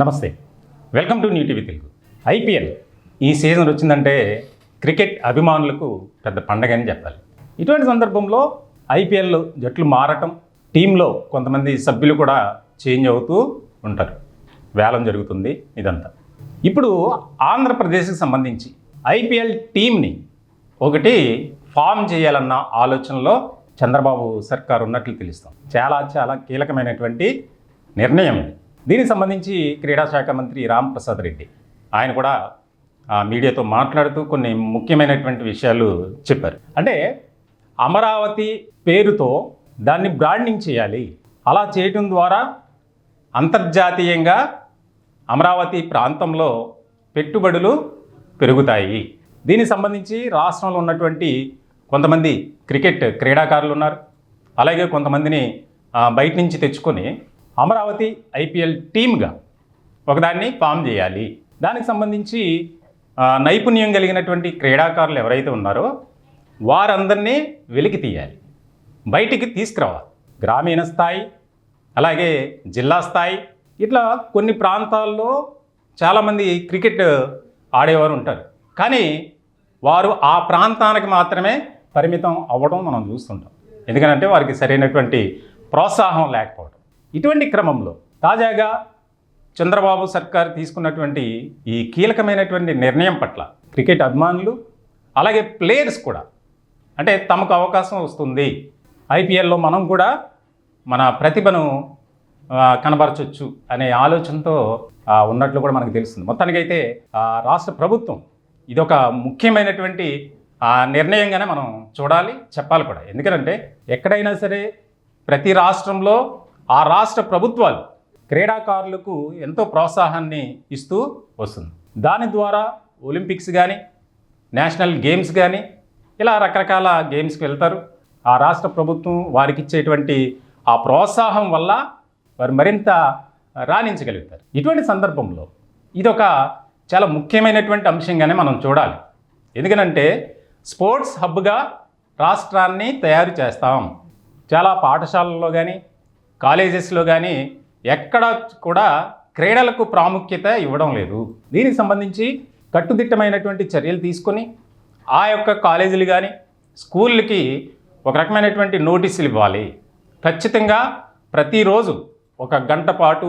నమస్తే. Welcome to new TV Telugu. IPL ఈ season వచ్చిందంటే క్రికెట్ అభిమానులకు పెద్ద పండగ అని చెప్పాలి. ఇటువంటి సందర్భంలో ఐపీఎల్ జట్లు మారటం టీంలో కొంతమంది సభ్యులు కూడా చేంజ్ అవుతూ ఉంటారు. వేలం జరుగుతుంది ఇదంతా. ఇప్పుడు ఆంధ్రప్రదేశ్కి సంబంధించి ఐపీఎల్ టీంని ఒకటి ఫామ్ చేయాలన్న ఆలోచనలో చంద్రబాబు సర్కార్ ఉన్నట్లు తెలుస్తాం. చాలా చాలా కీలకమైనటువంటి నిర్ణయం ఇది. దీనికి సంబంధించి క్రీడా శాఖ మంత్రి రామ్ ప్రసాద్ రెడ్డి ఆయన కూడా ఆ, మీడియాతో మాట్లాడుతూ కొన్ని ముఖ్యమైనటువంటి విషయాలు చెప్పారు. అంటే అమరావతి పేరుతో దాన్ని బ్రాండింగ్ చేయాలి. అలా చేయటం ద్వారా అంతర్జాతీయంగా అమరావతి ప్రాంతంలో పెట్టుబడులు పెరుగుతాయి. దీనికి సంబంధించి రాష్ట్రంలో ఉన్నటువంటి కొంతమంది క్రికెట్ క్రీడాకారులు ఉన్నారు. అలాగే కొంతమందిని బయట నుంచి తెచ్చుకొని అమరావతి ఐపీఎల్ టీమ్గా ఒకదాన్ని ఫామ్ చేయాలి. దానికి సంబంధించి నైపుణ్యం కలిగినటువంటి క్రీడాకారులు ఎవరైతే ఉన్నారో వారందరినీ వెలికి తీయాలి. బయటికి తీసుకురావాలి. గ్రామీణ స్థాయి అలాగే జిల్లా స్థాయి ఇట్లా కొన్ని ప్రాంతాల్లో చాలామంది క్రికెట్ ఆడేవారు ఉంటారు. కానీ వారు ఆ ప్రాంతానికి మాత్రమే పరిమితం అవ్వడం మనం చూస్తుంటాం. ఎందుకంటే వారికి సరైనటువంటి ప్రోత్సాహం లేకపోవడం. ఇటువంటి క్రమంలో తాజాగా చంద్రబాబు సర్కార్ తీసుకున్నటువంటి ఈ కీలకమైనటువంటి నిర్ణయం పట్ల క్రికెట్ అభిమానులు అలాగే ప్లేయర్స్ కూడా అంటే తమకు అవకాశం వస్తుంది. ఐపీఎల్లో మనం కూడా మన ప్రతిభను కనబరచవచ్చు కనబరచొచ్చు అనే ఆలోచనతో ఉన్నట్లు కూడా మనకు తెలుస్తుంది. మొత్తానికైతే ఆ, రాష్ట్ర ప్రభుత్వం ఇదొక ముఖ్యమైనటువంటి నిర్ణయంగానే మనం చూడాలి చెప్పాలి కూడా. ఎందుకంటే ఎక్కడైనా సరే ప్రతి రాష్ట్రంలో ఆ రాష్ట్ర ప్రభుత్వాలు క్రీడాకారులకు ఎంతో ప్రోత్సాహాన్ని ఇస్తూ వస్తుంది. దాని ద్వారా ఒలింపిక్స్ కానీ నేషనల్ గేమ్స్ కానీ ఇలా రకరకాల గేమ్స్కి వెళ్తారు. ఆ రాష్ట్ర ప్రభుత్వం వారికి ఇచ్చేటువంటి ఆ ప్రోత్సాహం వల్ల వారు మరింత రాణించగలుగుతారు. ఇటువంటి సందర్భంలో ఇదొక చాలా ముఖ్యమైనటువంటి అంశంగానే మనం చూడాలి. ఎందుకనంటే స్పోర్ట్స్ హబ్గా రాష్ట్రాన్ని తయారు చేస్తాం. చాలా పాఠశాలల్లో కానీ కాలేజెస్లో కానీ ఎక్కడ కూడా క్రీడలకు ప్రాముఖ్యత ఇవ్వడం లేదు. దీనికి సంబంధించి కట్టుదిట్టమైనటువంటి చర్యలు తీసుకొని ఆ యొక్క కాలేజీలు కానీ స్కూళ్ళకి ఒక రకమైనటువంటి నోటీసులు ఇవ్వాలి. ఖచ్చితంగా ప్రతిరోజు ఒక గంట పాటు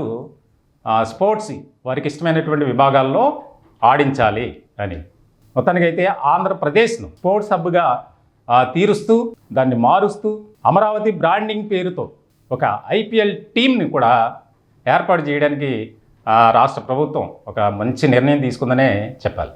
స్పోర్ట్స్ వారికి ఇష్టమైనటువంటి విభాగాల్లో ఆడించాలి అని. మొత్తానికైతే ఆంధ్రప్రదేశ్ను స్పోర్ట్స్ హబ్గా తీరుస్తూ దాన్ని మారుస్తూ అమరావతి బ్రాండింగ్ పేరుతో ఒక ఐపీఎల్ టీంని కూడా ఏర్పాటు చేయడానికి రాష్ట్ర ప్రభుత్వం ఒక మంచి నిర్ణయం తీసుకుందనే చెప్పాలి.